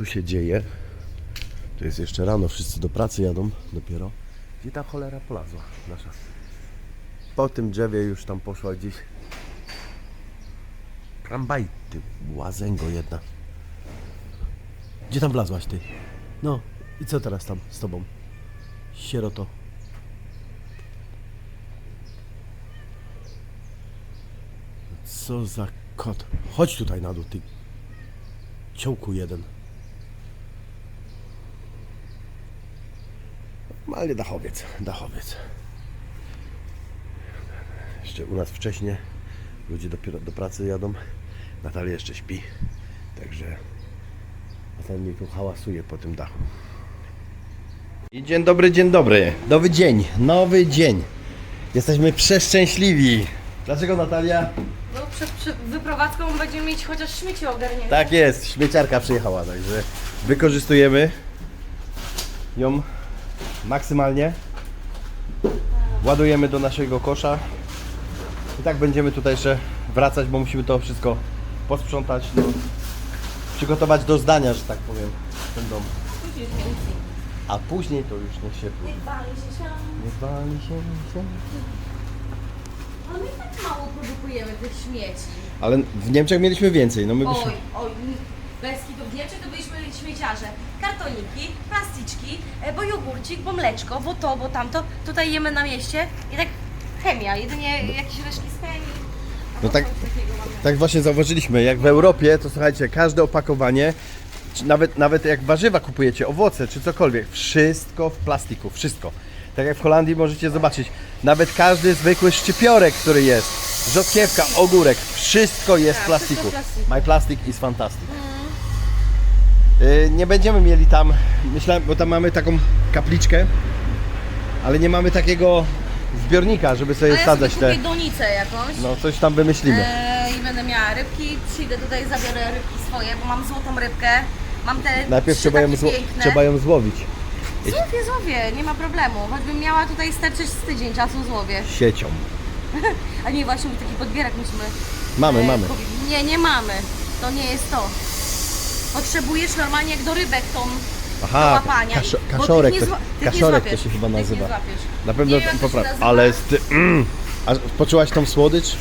tu się dzieje? To jest jeszcze rano, wszyscy do pracy jadą dopiero. Gdzie ta cholera polazła nasza? Po tym drzewie już tam poszła gdzieś. Krambajty, łazęgo jedna. Gdzie tam wlazłaś ty? No i co teraz tam z tobą? Sieroto. Co za kot? Chodź tutaj na dół, ty ciołku jeden. Normalnie dachowiec, dachowiec. Jeszcze u nas wcześniej ludzie dopiero do pracy jadą. Natalia jeszcze śpi, także Natalia tu hałasuje po tym dachu. I dzień dobry, dzień dobry. Nowy dzień, nowy dzień. Jesteśmy przeszczęśliwi. Dlaczego Natalia? No przed, przed wyprowadzką będziemy mieć chociaż śmieci ogarnięte. Tak jest, śmieciarka przyjechała, także wykorzystujemy ją maksymalnie. Ładujemy do naszego kosza. I tak będziemy tutaj jeszcze wracać, bo musimy to wszystko posprzątać, no, przygotować do zdania, że tak powiem, ten dom. A później to już niech się Nie bali się się. Ale my i tak mało produkujemy tych śmieci. Ale w Niemczech mieliśmy więcej, no my byśmy... Oj, oj, Beski to w Niemczech to byliśmy śmieciarze. Kartoniki, plasticzki, e, bo jogurcik, bo mleczko, bo to, bo tamto. Tutaj jemy na mieście i tak chemia, jedynie jakieś resztki z chemii. No tak- mamy. Tak właśnie zauważyliśmy, jak w Europie, to słuchajcie, każde opakowanie, nawet, nawet jak warzywa kupujecie, owoce czy cokolwiek, wszystko w plastiku, wszystko. Tak jak w Holandii możecie zobaczyć, nawet każdy zwykły szczypiorek, który jest, rzodkiewka, ogórek, wszystko jest w Tak, plastiku. wszystko w plastiku. My plastic is fantastic. Y, Nie będziemy mieli tam, myślałem, bo tam mamy taką kapliczkę, ale nie mamy takiego zbiornika, żeby sobie A ja sobie wsadzać kupię te... donicę jakąś. No coś tam wymyślimy. E, I będę miała rybki, przyjdę tutaj, zabiorę rybki swoje, bo mam złotą rybkę. Mam te Najpierw trzy trzeba ją, takie zło- piękne. trzeba ją złowić. Złowię, złowię, nie ma problemu. Choćbym miała tutaj sterczyć z tydzień czasu, złowię. Siecią. A nie, właśnie taki podbierak musimy... Mamy, e, mamy. kupić. Nie, nie mamy. To nie jest to. Potrzebujesz normalnie jak do rybek tą Aha, do łapania. kaszo- bo tych kaszorek nie to- zła- tych nie kaszorek to złapiesz. się chyba Tych nie nazywa. złapiesz. Na pewno Nie wiem, jak to się popraw. nazywa. Ale z ty... Mm. A poczułaś tą słodycz?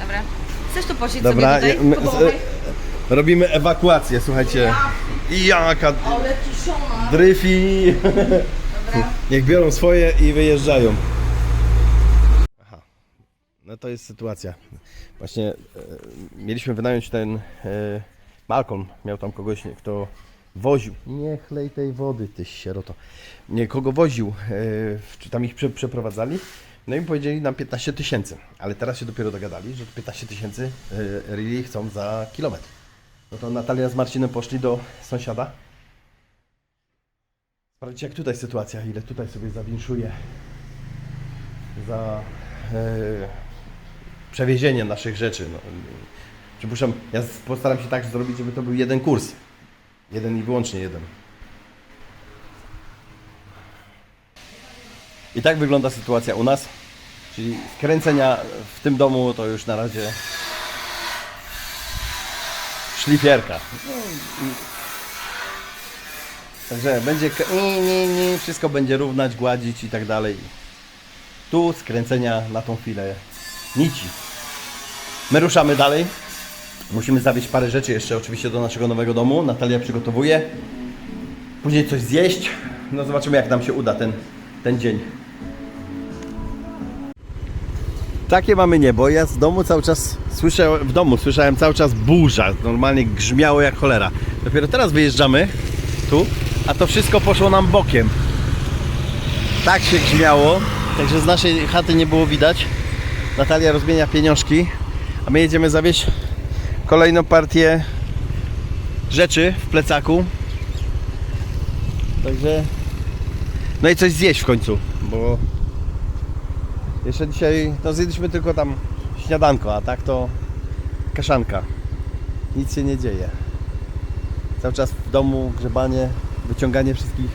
Dobra. Chcesz tu posiedzieć Dobra, sobie ja- tutaj? my- z- robimy ewakuację, słuchajcie. Jaka Ale kiszona. dryfi. Dobra. Niech biorą swoje i wyjeżdżają. Aha. No to jest sytuacja. Właśnie e, mieliśmy wynająć ten e, Malcolm. Miał tam kogoś, kto woził. Nie chlej tej wody, ty sieroto. Nie, kogo woził, e, czy tam ich prze, przeprowadzali. No i powiedzieli nam 15 tysięcy. Ale teraz się dopiero dogadali, że 15 tysięcy really chcą za kilometr. No to Natalia z Marcinem poszli do sąsiada. Sprawdźcie jak tutaj sytuacja, ile tutaj sobie zawinszuje za przewiezienie naszych rzeczy. No. Przypuszczam, ja postaram się tak zrobić, żeby to był jeden kurs. Jeden i wyłącznie jeden. I tak wygląda sytuacja u nas. Czyli skręcenia w tym domu to już na razie szlifierka. Także będzie nie, nie, nie, wszystko będzie równać, gładzić i tak dalej. Tu skręcenia na tą chwilę nici. My ruszamy dalej. Musimy zawieźć parę rzeczy jeszcze oczywiście do naszego nowego domu. Natalia przygotowuje. Później coś zjeść. No zobaczymy jak nam się uda ten, ten dzień. Takie mamy niebo. Ja z domu cały czas słyszę, w domu słyszałem cały czas burza. Normalnie grzmiało jak cholera. Dopiero teraz wyjeżdżamy tu, a to wszystko poszło nam bokiem. Tak się grzmiało, także z naszej chaty nie było widać. Natalia rozmienia pieniążki, a my jedziemy zawieźć kolejną partię rzeczy w plecaku. Także no i coś zjeść w końcu, bo jeszcze dzisiaj no zjedliśmy tylko tam śniadanko, a tak to kaszanka. Nic się nie dzieje. Cały czas w domu grzebanie, wyciąganie wszystkich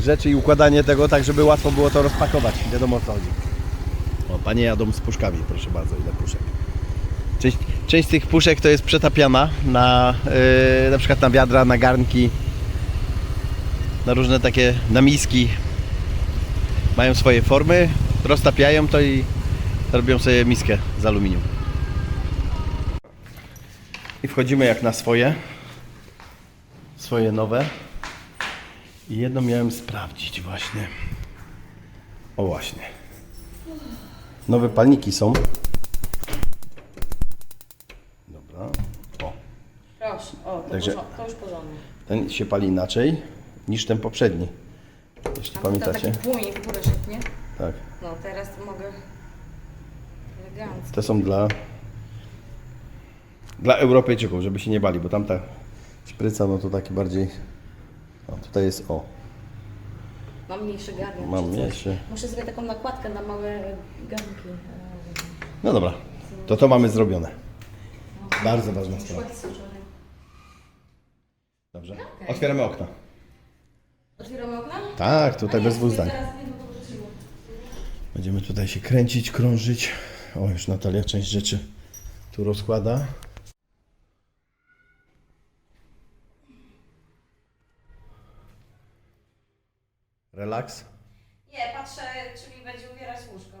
rzeczy i układanie tego tak, żeby łatwo było to rozpakować. Wiadomo o co chodzi. Panie jadą z puszkami, proszę bardzo, ile puszek. Część, część tych puszek to jest przetapiana na yy, na przykład na wiadra, na garnki, na różne takie na miski. Mają swoje formy, roztapiają to i robią sobie miskę z aluminium. I wchodzimy jak na swoje. Swoje nowe. I jedno miałem sprawdzić właśnie. O właśnie. Nowe palniki są. Dobra. O. Proszę, o, to, Także- porzo- to już porządnie. Ten się pali inaczej niż ten poprzedni. Jeśli A pamiętacie. To taki płomień w górę szedł, nie? Tak. No, teraz to mogę elegancko. Te są dla dla Europejczyków, żeby się nie bali, bo tamta szpryca no to taki bardziej o, tutaj jest o, Mam mniejszy garnek. Mam czy coś. mniejszy. Muszę sobie taką nakładkę na małe garnki. no dobra, to to mamy zrobione. Bardzo ważna sprawa. Dobrze, otwieramy okna. Otwieramy okna? Tak, tutaj bez dwóch zdań. Będziemy tutaj się kręcić, krążyć. O, już Natalia część rzeczy tu rozkłada. Relaks. Nie, patrzę, czy mi będzie ubierać łóżko.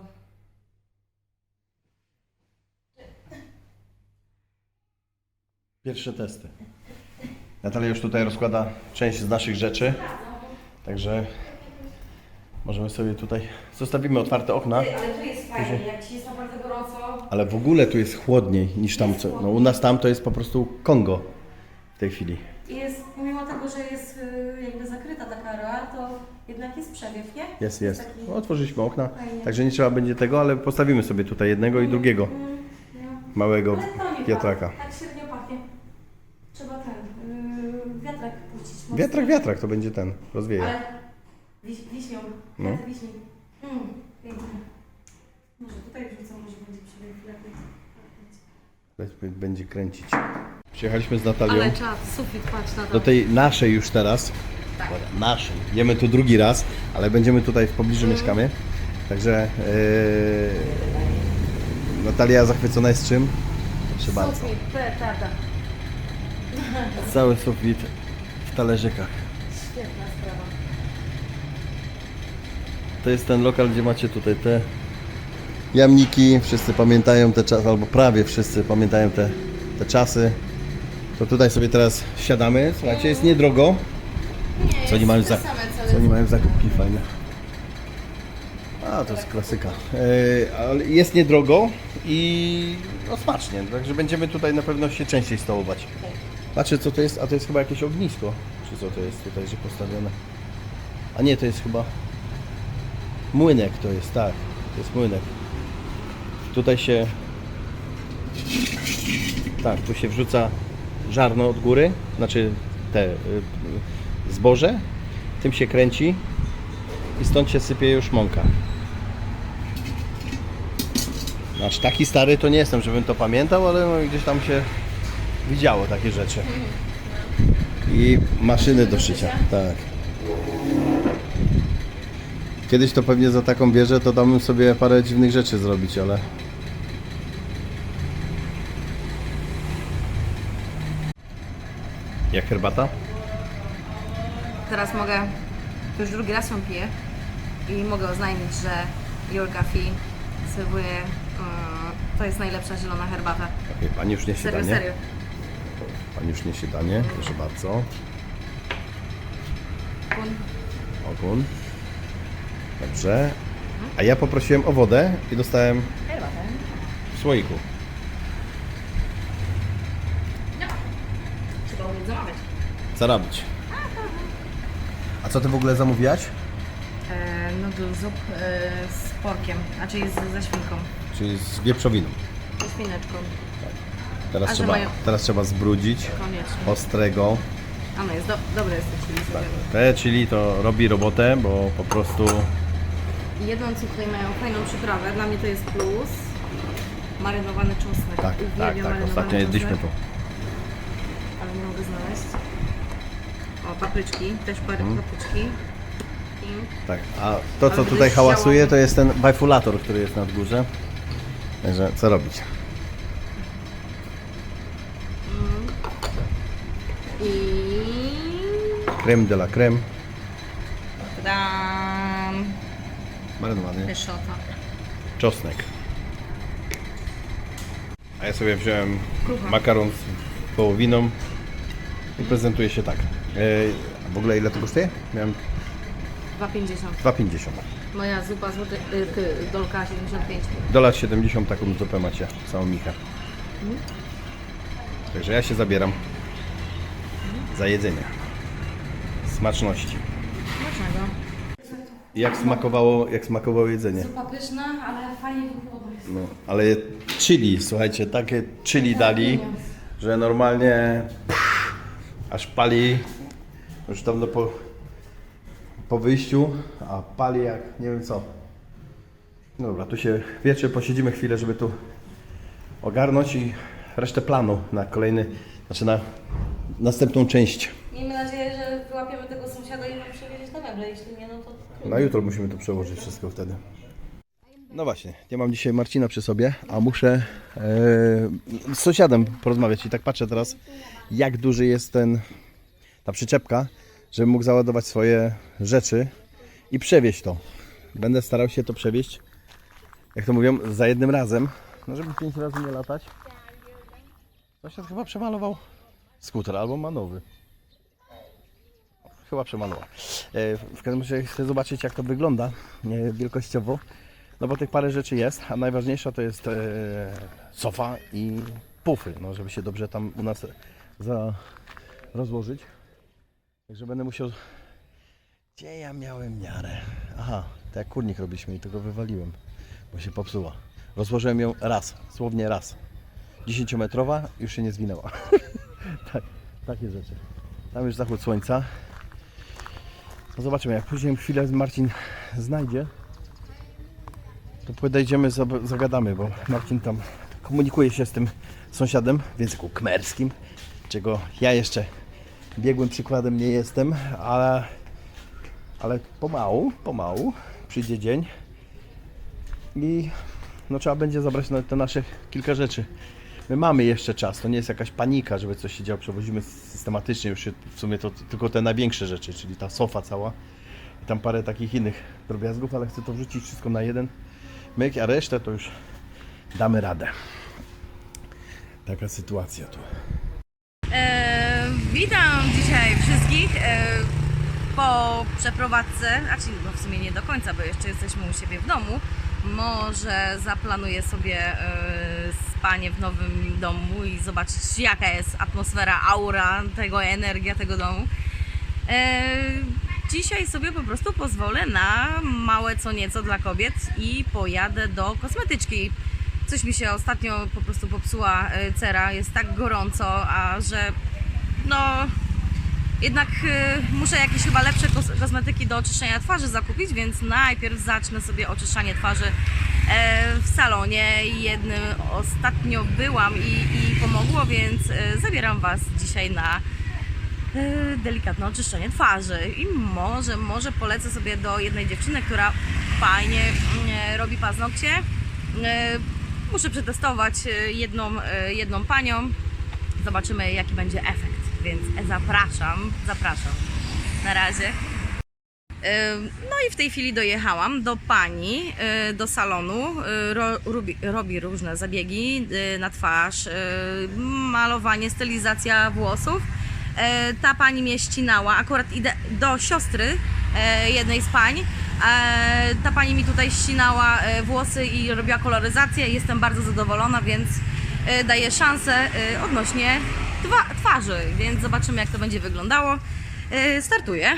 Pierwsze testy. Natalia już tutaj rozkłada część z naszych rzeczy. Także możemy sobie tutaj. Zostawimy otwarte okna, Ty, ale tu jest fajnie, jak ci jest naprawdę gorąco. ale w ogóle tu jest chłodniej niż tam. Co, no u nas tam to jest po prostu Kongo w tej chwili. Jest, jednak jest przewiew, nie? Jest, jest. Taki... No, otworzyliśmy okna, Fajnie. także nie trzeba będzie tego, ale postawimy sobie tutaj jednego i drugiego Mm, no. małego Ale to nie wiatraka. pachnie, Tak średnio pachnie. Trzeba ten, yy, wiatrak puścić. mocno. Wiatrak, wiatrak to będzie ten, rozwieje. Ale wiś, wiśnią, No. wiśni. Mm, pięknie. Może tutaj wrzucam, może będzie przewiew lepiej. Będzie- Będzie kręcić. Przyjechaliśmy z Natalią czad, sufit, patrz na do tej naszej już teraz. Tak. Naszej. Jemy tu drugi raz, ale będziemy tutaj w pobliżu mieszkamy. Także yy, Natalia zachwycona jest czym? Proszę bardzo. Sufit, petarda. Cały sufit w talerzykach. Świetna sprawa. To jest ten lokal, gdzie macie tutaj te jamniki. Wszyscy pamiętają te czasy, albo prawie wszyscy pamiętają te, te czasy. To tutaj sobie teraz siadamy. Słuchajcie, jest niedrogo. Nie, Co oni mają za, co mają za kubki fajne. A, to jest klasyka. E, ale jest niedrogo i no smacznie, także będziemy tutaj na pewno się częściej stołować. Patrzę co to jest, a to jest chyba jakieś ognisko, czy co to jest tutaj, że postawione. A nie, to jest chyba młynek to jest, tak, to jest młynek. Tutaj się, tak, tu się wrzuca żarno od góry, znaczy te y, y, zboże, tym się kręci i stąd się sypie już mąka. Aż taki stary to nie jestem, żebym to pamiętał, ale no gdzieś tam się widziało takie rzeczy. I maszyny do szycia, tak. Kiedyś to pewnie za taką bierze, to dałbym sobie parę dziwnych rzeczy zrobić, ale... Jak herbata? Teraz mogę, to już drugi raz ją piję i mogę oznajmić, że Your Coffee serwuje, mm, to jest najlepsza zielona herbata. Okej, Pani już nie Serio, siadanie. serio. Pani już nie siadanie, proszę bardzo. Kun. Ogun. Dobrze. A ja poprosiłem o wodę i dostałem Herbatę. w słoiku. No. Trzeba umieć zamawiać. Co robić? A co ty w ogóle zamówiłaś? E, noodle zup e, z porkiem, znaczy z, ze świnką, Czyli z wieprzowiną. ze świneczką. Teraz, A że trzeba, mają- teraz trzeba zbrudzić Koniecznie. ostrego. A no jest, do, dobre jest to chili zrobione. Te chili to robi robotę, bo po prostu Jedną co tutaj mają fajną przyprawę, dla mnie to jest plus. Marynowany czosnek. tak, Uwielbiam tak, tak. marynowany Ostatnio jedliśmy czosnek, to. Ale nie mogę znaleźć. O, papryczki, też parę mhm. papryczki. Pink. Tak, a to co tutaj hałasuje to jest ten bajfulator, który jest na górze. Także co robić? Mm. I... Creme de la creme, Dam... marynowany, Peszota. czosnek. A ja sobie wziąłem makaron z wołowiną i mhm. prezentuje się tak. E, a w ogóle ile to kosztuje? Miałem 2,50. 2,50. Moja zupa złoty, y, ty, dolka 75. Dolar 70 taką zupę macie, całą michę. Także ja się zabieram za jedzenie. Smaczności. Smacznego. Jak smakowało, jak smakowało jedzenie? Zupa pyszna, ale fajnie wygląda. No, ale chili, słuchajcie, takie chili dali, że normalnie pff, aż pali już dawno po, po wyjściu, a pali jak nie wiem co. No dobra, tu się wietrze, posiedzimy chwilę, żeby tu ogarnąć i resztę planu na kolejny, znaczy na następną część. Miejmy nadzieję, że wyłapiemy tego sąsiada i nam przewieźć na meble. Jeśli nie, no to... Na jutro musimy to przełożyć wszystko wtedy. No właśnie, nie mam dzisiaj Marcina przy sobie, a muszę e, z sąsiadem porozmawiać i tak patrzę teraz, jak duży jest ten, ta przyczepka, żebym mógł załadować swoje rzeczy i przewieźć to. Będę starał się to przewieźć, jak to mówią, za jednym razem, no żeby pięć razy nie latać. Sąsiad chyba przemalował skuter albo ma nowy. Chyba przemalował. E, W każdym razie chcę zobaczyć jak to wygląda wielkościowo. No bo tych parę rzeczy jest, a najważniejsza to jest e, sofa i pufy, no żeby się dobrze tam u nas za, rozłożyć. Także będę musiał... Gdzie ja miałem miarę? Aha, tak jak kurnik robiliśmy i tego wywaliłem, bo się popsuła. Rozłożyłem ją raz, słownie raz. 10-metrowa, już się nie zwinęła. tak, takie rzeczy. Tam już zachód słońca. No zobaczymy, jak później chwilę Marcin znajdzie, to podejdziemy, zagadamy, bo Marcin tam komunikuje się z tym sąsiadem w języku kmerskim, czego ja jeszcze biegłym przykładem nie jestem, ale, ale pomału, pomału przyjdzie dzień i no trzeba będzie zabrać na te nasze kilka rzeczy. My mamy jeszcze czas, to nie jest jakaś panika, żeby coś się działo, przewozimy systematycznie już się, w sumie to tylko te największe rzeczy, czyli ta sofa cała i tam parę takich innych drobiazgów, ale chcę to wrzucić wszystko na jeden myk, a resztę to już damy radę. Taka sytuacja tu. E, witam dzisiaj wszystkich e, po przeprowadzce, znaczy no w sumie nie do końca, bo jeszcze jesteśmy u siebie w domu. Może zaplanuję sobie e, spanie w nowym domu i zobaczyć jaka jest atmosfera, aura tego, energia tego domu. E, dzisiaj sobie po prostu pozwolę na małe co nieco dla kobiet i pojadę do kosmetyczki. Coś mi się ostatnio po prostu popsuła cera, jest tak gorąco, a że no jednak e, muszę jakieś chyba lepsze kos- kosmetyki do oczyszczenia twarzy zakupić, więc najpierw zacznę sobie oczyszczanie twarzy e, w salonie. Jednym ostatnio byłam i, i pomogło, więc e, zabieram Was dzisiaj na e, delikatne oczyszczenie twarzy i może, może polecę sobie do jednej dziewczyny, która fajnie mm, robi paznokcie. Muszę przetestować jedną, jedną panią. Zobaczymy jaki będzie efekt, więc zapraszam, zapraszam. Na razie. No i w tej chwili dojechałam do pani, e, do salonu. Ro, robi, robi różne zabiegi e, na twarz, malowanie, stylizacja włosów. Ta pani mnie ścinała, akurat idę do siostry jednej z pań. Ta pani mi tutaj ścinała włosy i robiła koloryzację. Jestem bardzo zadowolona, więc daję szansę odnośnie twa- twarzy, więc zobaczymy jak to będzie wyglądało. E, Startuję.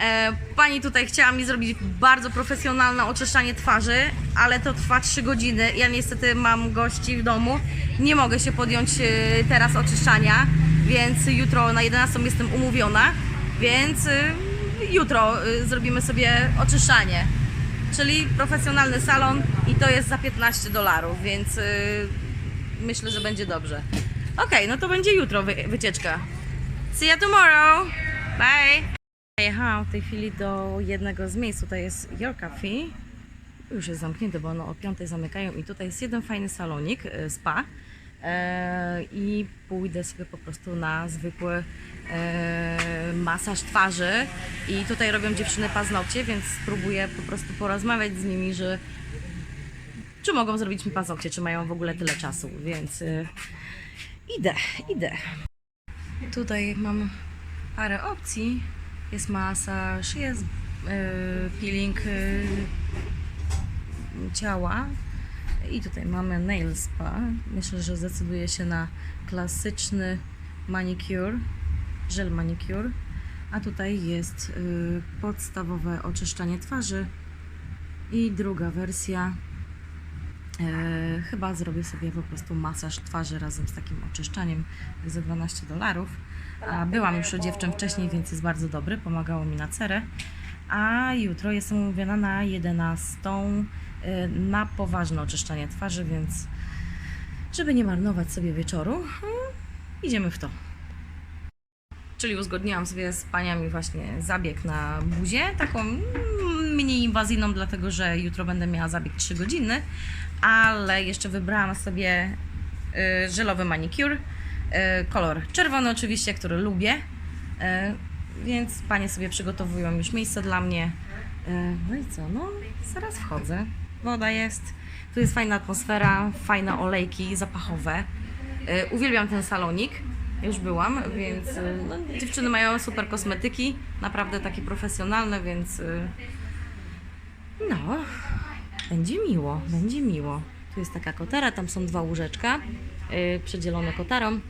E, Pani tutaj chciała mi zrobić bardzo profesjonalne oczyszczanie twarzy, ale to trwa 3 godziny. Ja niestety mam gości w domu. Nie mogę się podjąć e, teraz oczyszczania, więc jutro na 11 jestem umówiona, więc jutro zrobimy sobie oczyszczanie. Czyli profesjonalny salon i to jest za 15 dolarów, więc myślę, że będzie dobrze. Okej, no to będzie jutro wy- wycieczka. See you tomorrow. Bye. Jechałam w tej chwili do jednego z miejsc, tutaj jest Your Cafe. Już jest zamknięte, bo one o 5 zamykają i tutaj jest jeden fajny salonik, e, spa. e, i pójdę sobie po prostu na zwykły e, masaż twarzy i tutaj robią dziewczyny paznokcie, więc spróbuję po prostu porozmawiać z nimi, że czy mogą zrobić mi paznokcie, czy mają w ogóle tyle czasu, więc idę, idę. Tutaj mam parę opcji. Jest masaż, jest y, peeling y, ciała i tutaj mamy nail spa. Myślę, że zdecyduję się na klasyczny manicure, żel manicure. A tutaj jest y, podstawowe oczyszczanie twarzy i druga wersja E, chyba zrobię sobie po prostu masaż twarzy razem z takim oczyszczaniem za 12 dolarów. Byłam już u dziewczyn wcześniej, więc jest bardzo dobry, pomagało mi na cerę. A jutro jestem umówiona na 11 e, na poważne oczyszczanie twarzy, więc żeby nie marnować sobie wieczoru, hmm, idziemy w to. Czyli uzgodniłam sobie z paniami właśnie zabieg na buzię, taką mm, mniej inwazyjną, dlatego że jutro będę miała zabieg 3 godziny, ale jeszcze wybrałam sobie y, żelowy manicure, y, kolor czerwony oczywiście, który lubię, y, więc panie sobie przygotowują już miejsce dla mnie. Y, no i co, no zaraz wchodzę, woda jest, tu jest fajna atmosfera, fajne olejki zapachowe. Y, Uwielbiam ten salonik. Już byłam, więc y, no, dziewczyny mają super kosmetyki, naprawdę takie profesjonalne, więc y, no, będzie miło, będzie miło. Tu jest taka kotara, tam są dwa łóżeczka y, przedzielone kotarą,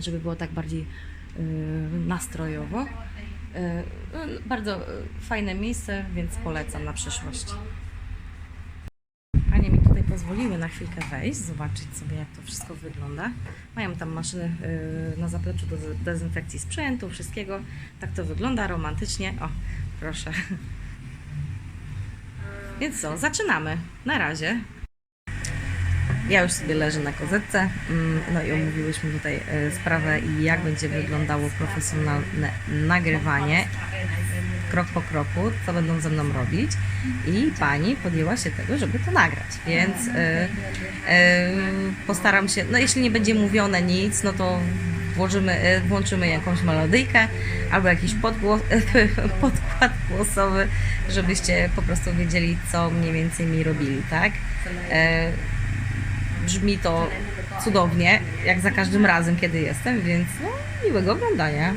żeby było tak bardziej y, nastrojowo. Y, no, bardzo y, fajne miejsce, więc polecam na przyszłość. Panie mi tutaj pozwoliły na chwilkę wejść, zobaczyć sobie jak to wszystko wygląda. Mają tam maszyny y, na zapleczu do de- dezynfekcji sprzętu, wszystkiego. Tak to wygląda romantycznie. O, proszę. Więc co, zaczynamy. Na razie. Ja już sobie leżę na kozetce, mm, no i omówiłyśmy tutaj e, sprawę jak będzie wyglądało profesjonalne nagrywanie krok po kroku, co będą ze mną robić i pani podjęła się tego, żeby to nagrać, więc e, e, postaram się, no jeśli nie będzie mówione nic, no to włożymy, e, włączymy jakąś melodyjkę albo jakiś podkład głosowy, żebyście po prostu wiedzieli, co mniej więcej mi robili, tak? E, brzmi to cudownie, jak za każdym razem, kiedy jestem, więc no, miłego oglądania.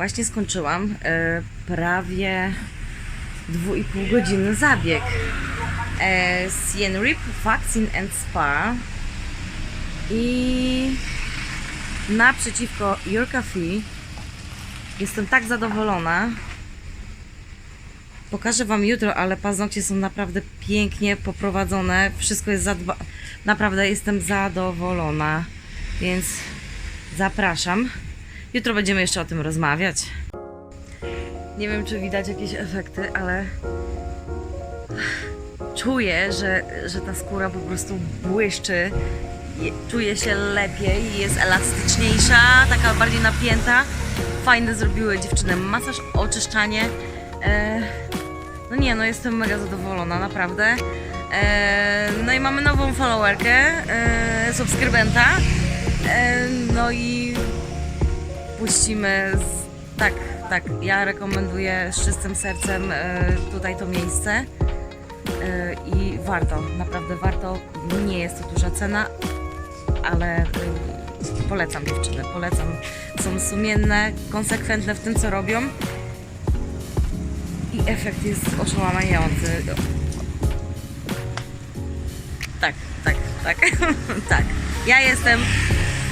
Właśnie skończyłam e, prawie 2,5 godziny zabieg. E, Siem Reap Vaccine and Spa i naprzeciwko Your Cafe jestem tak zadowolona. Pokażę Wam jutro, ale paznokcie są naprawdę pięknie poprowadzone. Wszystko jest zadba... Naprawdę jestem zadowolona, więc zapraszam. Jutro będziemy jeszcze o tym rozmawiać. Nie wiem, czy widać jakieś efekty, ale czuję, że, że ta skóra po prostu błyszczy. Czuję się lepiej, jest elastyczniejsza, taka bardziej napięta. Fajne zrobiły dziewczyny masaż, oczyszczanie. E, no nie, no jestem mega zadowolona, naprawdę. E, no i mamy nową followerkę, e, subskrybenta. No i puścimy. Z... Tak, tak. Ja rekomenduję z czystym sercem e, tutaj to miejsce. E, I warto, naprawdę warto. Nie jest to duża cena, ale e, polecam dziewczyny, polecam. Są sumienne, konsekwentne w tym, co robią. I efekt jest oszałamiający. Tak, tak, tak, tak. Ja jestem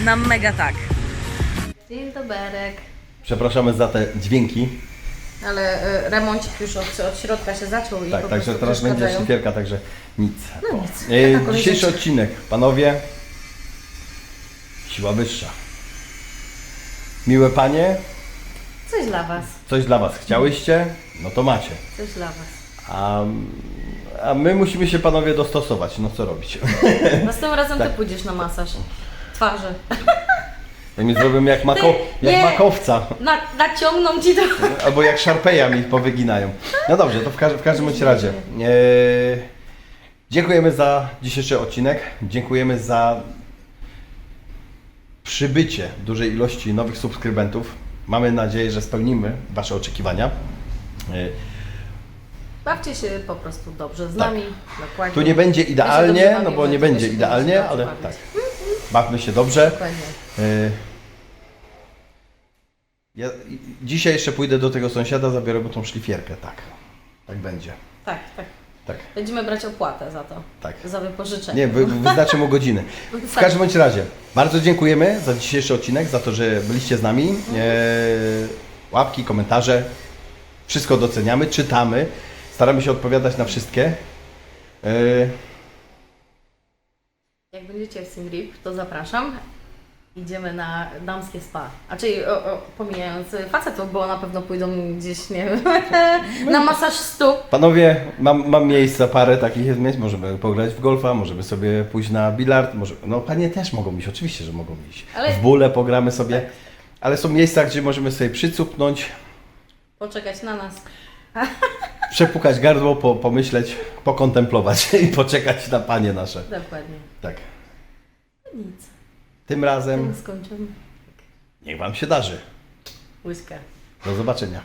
na mega tak. Dzień doberek. Przepraszamy za te dźwięki. Ale e, remoncik już od, od środka się zaczął i Tak, po także prostu teraz będzie przeszkadzają. szlifierka, także nic. No nic. E, Taka kolej dzisiejszy odcinek, panowie. Siła wyższa. Miłe panie, Coś dla Was, coś dla was chciałyście, no to macie. coś dla Was. A, a my musimy się panowie dostosować, no co robić? Następnym razem Tak. Ty pójdziesz na masaż twarzy. Jak mi zrobią jak, mako, jak nie. makowca, Na, naciągną Ci to. albo jak szarpeja mi powyginają. No dobrze, to w, każ- w każdym bądź razie. E, dziękujemy za dzisiejszy odcinek. Dziękujemy za przybycie dużej ilości nowych subskrybentów. Mamy nadzieję, że spełnimy Wasze oczekiwania. E, Bawcie się po prostu dobrze z Tak. nami. Dokładnie. Tu nie będzie idealnie, no bo nie będzie idealnie, ale tak. Bawmy się dobrze. Dokładnie. Ja dzisiaj jeszcze pójdę do tego sąsiada, zabiorę mu tą szlifierkę. Tak. Tak będzie. Tak, tak. Tak, Będziemy brać opłatę za to. tak. Za wypożyczenie. Nie, wy, wyznaczę mu godziny. W Tak. każdym bądź razie, bardzo dziękujemy za dzisiejszy odcinek, za to, że byliście z nami. E, łapki, komentarze, wszystko doceniamy, czytamy. Staramy się odpowiadać na wszystkie. E, Jak będziecie w Simrip, to zapraszam. Idziemy na damskie spa. A czyli o, o, pomijając facetów, bo na pewno pójdą gdzieś, nie wiem, na masaż stóp. Panowie, mam, mam miejsca, parę takich jest miejsc. Możemy pograć w golfa, możemy sobie pójść na bilard. Może, no panie też mogą iść, oczywiście, że mogą iść. Ale- W bóle pogramy sobie. Ale są miejsca, gdzie możemy sobie przycupnąć, Poczekać na nas. przepukać gardło, po, pomyśleć, pokontemplować i poczekać na panie nasze. Dokładnie. Tak. Nic. Tym razem Skończymy. niech Wam się darzy. Łyska. Do zobaczenia.